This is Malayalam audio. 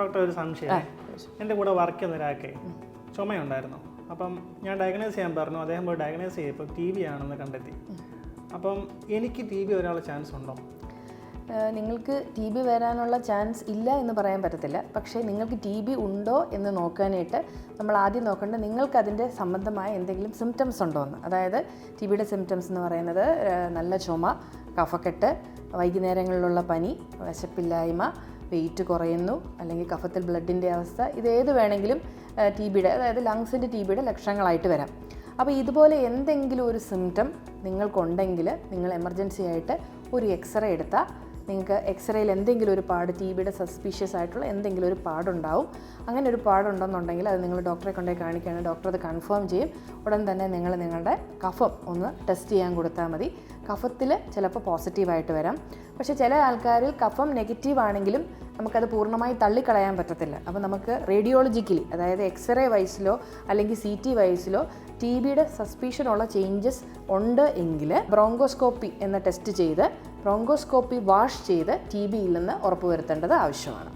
ഡോക്ടർ ഒരു സംശയം. എന്റെ കൂടെ വർക്ക് ചെയ്യുന്ന ഒരാൾക്ക് ചുമയുണ്ടായിരുന്നു. അപ്പം ഞാൻ ഡയഗ്നോസ് ചെയ്യാൻ പറഞ്ഞു. അദ്ദേഹം പോയി ഡയഗ്നോസ് ചെയ്തപ്പോൾ ടി ബി ആണെന്ന് കണ്ടെത്തി. അപ്പം എനിക്ക് ടി ബി വരാനുള്ള ചാൻസ് ഉണ്ടോ? നിങ്ങൾക്ക് ടി ബി വരാനുള്ള ചാൻസ് ഇല്ല എന്ന് പറയാൻ പറ്റത്തില്ല. പക്ഷേ നിങ്ങൾക്ക് ടി ബി ഉണ്ടോ എന്ന് നോക്കാനായിട്ട് നമ്മൾ ആദ്യം നോക്കേണ്ടത് നിങ്ങൾക്ക് അതിന്റെ സംബന്ധമായ എന്തെങ്കിലും സിംറ്റംസ് ഉണ്ടോ എന്ന് അതായത് ടി ബിയുടെ സിംറ്റംസ് എന്ന് പറയുന്നത് നല്ല ചുമ കഫക്കെട്ട് വൈകുന്നേരങ്ങളിലുള്ള പനി വിശപ്പില്ലായ്മ വെയിറ്റ് കുറയുന്നു അല്ലെങ്കിൽ കഫത്തിൽ ബ്ലഡിന്റെ അവസ്ഥ ഇതേത് വേണമെങ്കിലും ടി ബിയുടെ അതായത് ലങ്സിന്റെ ടി ബിയുടെ ലക്ഷണങ്ങളായിട്ട് വരാം. അപ്പോൾ ഇതുപോലെ എന്തെങ്കിലും ഒരു സിംറ്റം നിങ്ങൾക്കുണ്ടെങ്കിൽ നിങ്ങൾ എമർജൻസി ആയിട്ട് ഒരു എക്സ്റേ എടുത്താൽ നിങ്ങൾക്ക് എക്സ്റേയിൽ എന്തെങ്കിലും ഒരു പാട് ടി ബിയുടെ സസ്പീഷ്യസ് ആയിട്ടുള്ള എന്തെങ്കിലും ഒരു പാടുണ്ടാവും. അങ്ങനെ ഒരു പാടുണ്ടെന്നുണ്ടെങ്കിൽ അത് നിങ്ങൾ ഡോക്ടറെ കൊണ്ടേ കാണിക്കുകയാണ്. ഡോക്ടർ അത് കൺഫേം ചെയ്യും. ഉടൻ തന്നെ നിങ്ങൾ നിങ്ങളുടെ കഫം ഒന്ന് ടെസ്റ്റ് ചെയ്യാൻ കൊടുത്താൽ മതി. കഫത്തിൽ ചിലപ്പോൾ പോസിറ്റീവായിട്ട് വരാം. പക്ഷേ ചില ആൾക്കാരിൽ കഫം നെഗറ്റീവ് ആണെങ്കിലും നമുക്കത് പൂർണമായി തള്ളിക്കളയാൻ പറ്റത്തില്ല. അപ്പോൾ നമുക്ക് റേഡിയോളജിക്കലി അതായത് എക്സ്റേ വൈസിലോ അല്ലെങ്കിൽ സി ടി വൈസിലോ ടി ബിയുടെ സസ്പീഷനുള്ള ചേഞ്ചസ് ഉണ്ട് എങ്കിൽ ബ്രോങ്കോസ്കോപ്പി എന്ന ടെസ്റ്റ് ചെയ്ത് ബ്രോങ്കോസ്കോപ്പി വാഷ് ചെയ്ത് ടി ബി ഇല്ലെന്ന് ഉറപ്പുവരുത്തേണ്ടത് ആവശ്യമാണ്.